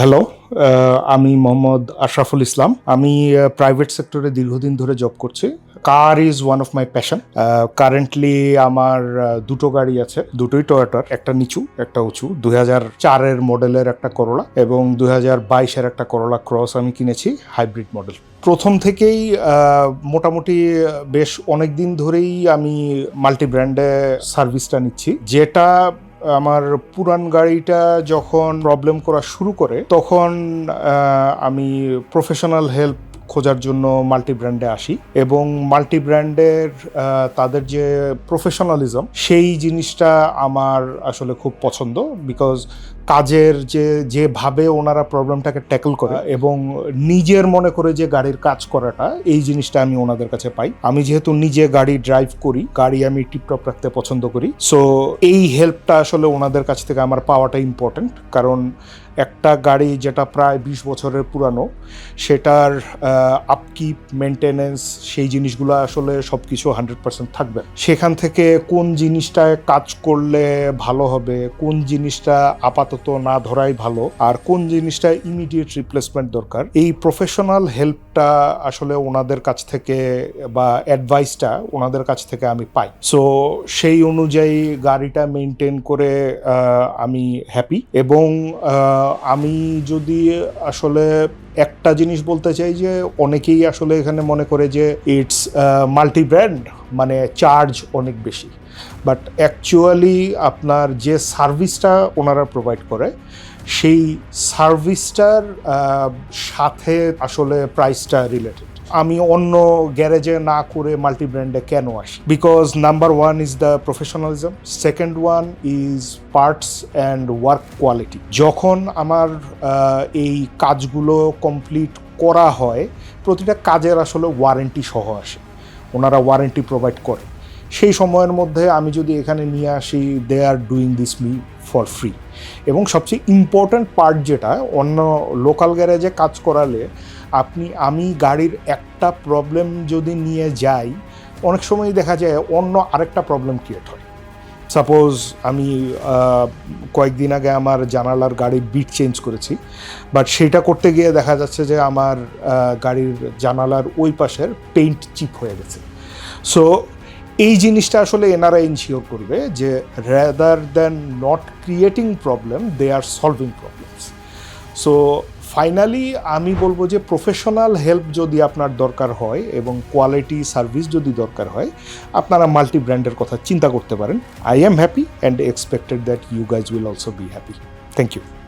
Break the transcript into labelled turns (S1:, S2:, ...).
S1: Hello আমি মোহাম্মদ আশরাফুল ইসলাম। আমি private সেক্টরে দীর্ঘদিন ধরে জব করছি। Car is one of my passion currently আমার দুটো গাড়ি আছে। দুটোই টয়োটার একটা নিচু, একটা উঁচু। দুই হাজার চারের মডেলের একটা করোলা এবং দুই হাজার বাইশের একটা করোলা ক্রস আমি কিনেছি হাইব্রিড মডেল প্রথম থেকেই মোটামুটি বেশ অনেক দিন ধরেই আমি মাল্টি ব্র্যান্ডে সার্ভিসটা নিচ্ছি। যেটা আমার পুরান গাড়িটা যখন প্রবলেম করা শুরু করে, তখন আমি প্রফেশনাল হেল্প খোঁজার জন্য মাল্টি ব্র্যান্ডে আসি এবং মাল্টি ব্র্যান্ডের তাদের যে প্রফেশনালিজম সেই জিনিসটা আমার আসলে খুব পছন্দ বিকজ কাজের যে যেভাবে ওনারা প্রবলেমটাকে ট্যাকল করে এবং নিজের মনে করে যে গাড়ির কাজ করাটা এই জিনিসটা আমি ওনাদের কাছে পাই। আমি যেহেতু নিজে গাড়ি ড্রাইভ করি গাড়ি আমি টিপটপ রাখতে পছন্দ করি। সো এই হেল্পটা আসলে ওনাদের কাছ থেকে আমার পাওয়াটা ইম্পর্টেন্ট কারণ একটা গাড়ি যেটা প্রায় বিশ বছরের পুরানো সেটার আপকিপ মেনটেনেন্স সেই জিনিসগুলো আসলে সব কিছু হান্ড্রেড পার্সেন্ট থাকবে। সেখান থেকে কোন জিনিসটায় কাজ করলে ভালো হবে কোন জিনিসটা আপাতত না ধরাই ভালো। আর কোন জিনিসটা ইমিডিয়েট রিপ্লেসমেন্ট দরকার? এই প্রফেশনাল হেল্পটা আসলে ওনাদের কাছ থেকে বা অ্যাডভাইসটা ওনাদের কাছ থেকে আমি পাই। সো সেই অনুযায়ী গাড়িটা মেনটেন করে আমি হ্যাপি এবং আমি যদি আসলে একটা জিনিস বলতে চাই যে, অনেকেই আসলে এখানে মনে করে যে ইটস মাল্টি ব্র্যান্ড মানে চার্জ অনেক বেশি। বাট অ্যাকচুয়ালি আপনার যে সার্ভিসটা ওনারা প্রোভাইড করে, সেই সার্ভিসটার সাথে আসলে প্রাইসটা রিলেটেড আমি অন্য গ্যারেজে না করে মাল্টি ব্র্যান্ডে কেন আসি? Because number one is the professionalism second one is parts and work quality যখন আমার এই কাজগুলো কমপ্লিট করা হয়, প্রতিটা কাজের আসলে ওয়ারেন্টি সহ আসে। ওনারা ওয়ারেন্টি প্রোভাইড করে। সেই সময়ের মধ্যে আমি যদি এখানে নিয়ে আসি they are doing this me for free এবং সবচেয়ে ইম্পর্ট্যান্ট পার্ট যেটা, অন্য লোকাল গ্যারেজে কাজ করালে আপনি, আমি গাড়ির একটা প্রবলেম যদি নিয়ে যাই, অনেক সময় দেখা যায় অন্য আরেকটা প্রবলেম ক্রিয়েট হয়। সাপোজ আমি কয়েকদিন আগে আমার জানালার গাড়ির বিট চেঞ্জ করেছি বাট সেটা করতে গিয়ে দেখা যাচ্ছে যে আমার গাড়ির জানালার ওই পাশের পেইন্ট চিপ হয়ে গেছে। সো এই জিনিসটা আসলে এনারা ইনশিওর করবে যে rather than not creating problem they are solving problems so finally আমি বলব যে প্রফেশনাল হেল্প যদি আপনার দরকার হয় এবং কোয়ালিটি সার্ভিস যদি দরকার হয়, আপনারা মাল্টি ব্র্যান্ডের কথা চিন্তা করতে পারেন। I am happy and expected that you guys will also be happy thank you